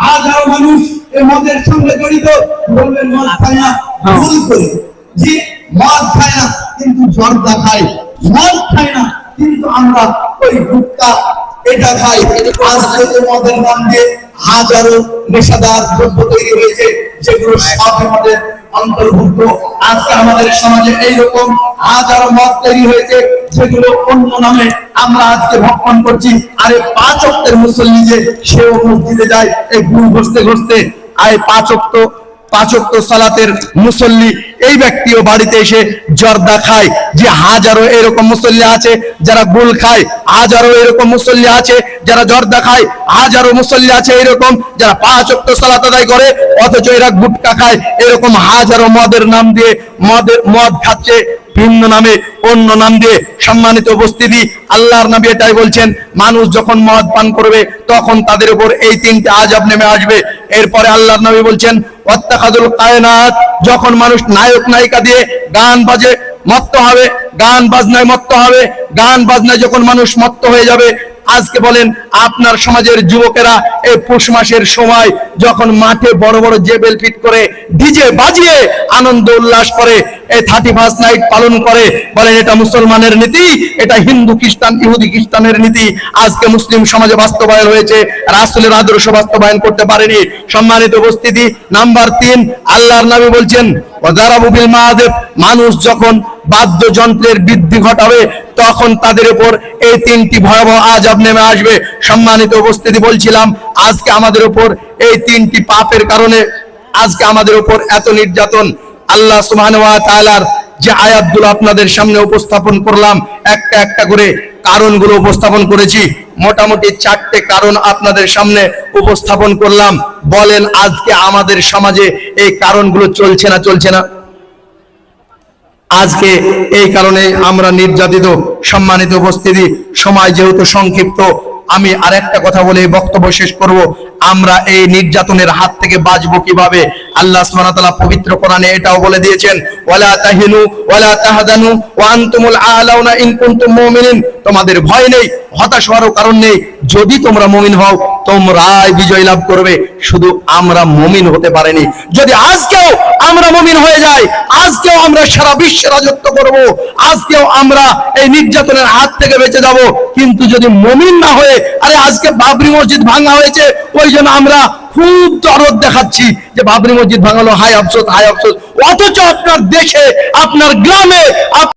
হাজারো মানুষ এই মদের সঙ্গে জড়িত বলবেন মদ খায় না ভুল করে। জি মদ খায় না কিন্তু জর্দা খায়। মদ খায় না কিন্তু আমরা ওই গুটকা এটা খাই। আজকে যে মদের নাম দিয়ে হাজারো নেশাদার দ্রব্য তৈরি হয়েছে যেগুলো সব আমাদের অন্তর্ভুক্ত। আজকে আমাদের সমাজে এইরকম হাজারো মদ তৈরি হয়েছে সেগুলো অন্য নামে আমরা আজকে ভক্ষণ করছি। আরে পাঁচ অক্টের মুসল্লি যে সেও মসজিদে যায়, এই গুণ ঘষতে ঘষতে। আয় পাঁচ অক্ট পাঁচক্ত সালাতের মুসল্লি, এই ব্যক্তিও বাড়িতে এসে জর্দা খায়, যে হাজারো এরকম মুসল্লি আছে যারা গুল খায়, হাজারো এরকম মুসল্লি আছে যারা জর্দা খায়, হাজারো মুসল্লি আছে এরকম যারা পাঁচক্ত সালাত আদায় করে, অথচ এরা গুটকা খায়, এরকম হাজারো মদের নাম দিয়ে মদের মদ খাচ্ছে ভিন্ন নামে অন্য নাম দিয়ে সম্মানিত উপস্থিতি। আল্লাহর নবী এটাই বলছেন, মানুষ যখন মদ পান করবে, তখন তাদের উপর এই তিনটে আজাব নেমে আসবে। এরপরে আল্লাহর নবী বলছেন অত্যাখাদুল কায়নাত যখন মানুষ নায়ক নায়িকা দিয়ে গান বাজে, মত্ত হবে। গান বাজনায় মত্ত হবে। গান বাজনায় যখন মানুষ মত্ত হয়ে যাবে আজকে বলেন, আপনার সমাজের যুবকেরা এই পুষ মাসের সময় যখন মাঠে বড় বড় জেবেল ফিট করে ডিজে বাজিয়ে আনন্দ উল্লাস করে এই থার্টি ফার্স্ট নাইট পালন করে, বলেন এটা মুসলমানের নীতি, এটা হিন্দু খ্রিস্টান, ইহুদি খ্রিস্টানের নীতি। আজকে মুসলিম সমাজে বাস্তবায়ন হয়েছে, রাসুলের আদর্শ বাস্তবায়ন করতে পারেনি। সম্মানিত উপস্থিতি, নাম্বার তিন, আল্লাহর নবী বলছেন মানুষ যখন বাদ্যযন্ত্রের বৃদ্ধি ঘটাবে, তখন তাদের উপর এই তিনটি ভয়াবহ আজাব নেমে আসবে। সম্মানিত উপস্থিতি বলছিলাম, আজকে আমাদের উপর এই তিনটি পাপের কারণে, আজকে আমাদের উপর এত নির্যাতন। আল্লাহ সুবহানাহু ওয়া তাআলার যে আয়াতগুলো আপনাদের সামনে উপস্থাপন করলাম, একটা একটা করে কারণগুলো উপস্থাপন করেছি, মোটামুটি চারটে কারণ আপনাদের সামনে উপস্থাপন করলাম। বলেন, আজকে আমাদের সমাজে এই কারণগুলো চলছে না চলছে না? আজকে এই কারণে আমরা নির্যাতিত, সম্মানিত উপস্থিতি, সময় যেহেতু সংক্ষিপ্ত, আমি আরেকটা কথা বলে বক্তব্য শেষ করব। আমরা এই নির্যাতনের হাত থেকে বাঁচবো কীভাবে? আল্লাহ সুবহানাহু পবিত্র কোরআনে এটাও বলে দিয়েছেন, ওয়ালা তাহিনু, ওয়ালা তাহদানু ওয়া আনতুমুল আলাউনা ইন কুনতুম মুমিনিন। তোমাদের ভয় নেই, হতাশ হওয়ারও কারণ নেই। যদি তোমরা মুমিন হও, তোমরাই বিজয় লাভ করবে। শুধু আমরা মুমিন হতে পারিনি। যদি আজকেও আমরা মুমিন হয়ে যাই, আজকেও আমরা সারা বিশ্বে রাজত্ব করব। আজকেও আমরা এই নির্যাতনের হাত থেকে বেঁচে যাব। কিন্তু যদি মুমিন না হয়ে, আরে আজকে বাবরি মসজিদ ভাঙা হয়েছে, ওই জন্য আমরা খুব দরদ দেখাচ্ছি যে বাবরি মসজিদ ভাঙালো। হাই আফসোস হাই আফসোস। অথচ আপনার দেশে, আপনার গ্রামে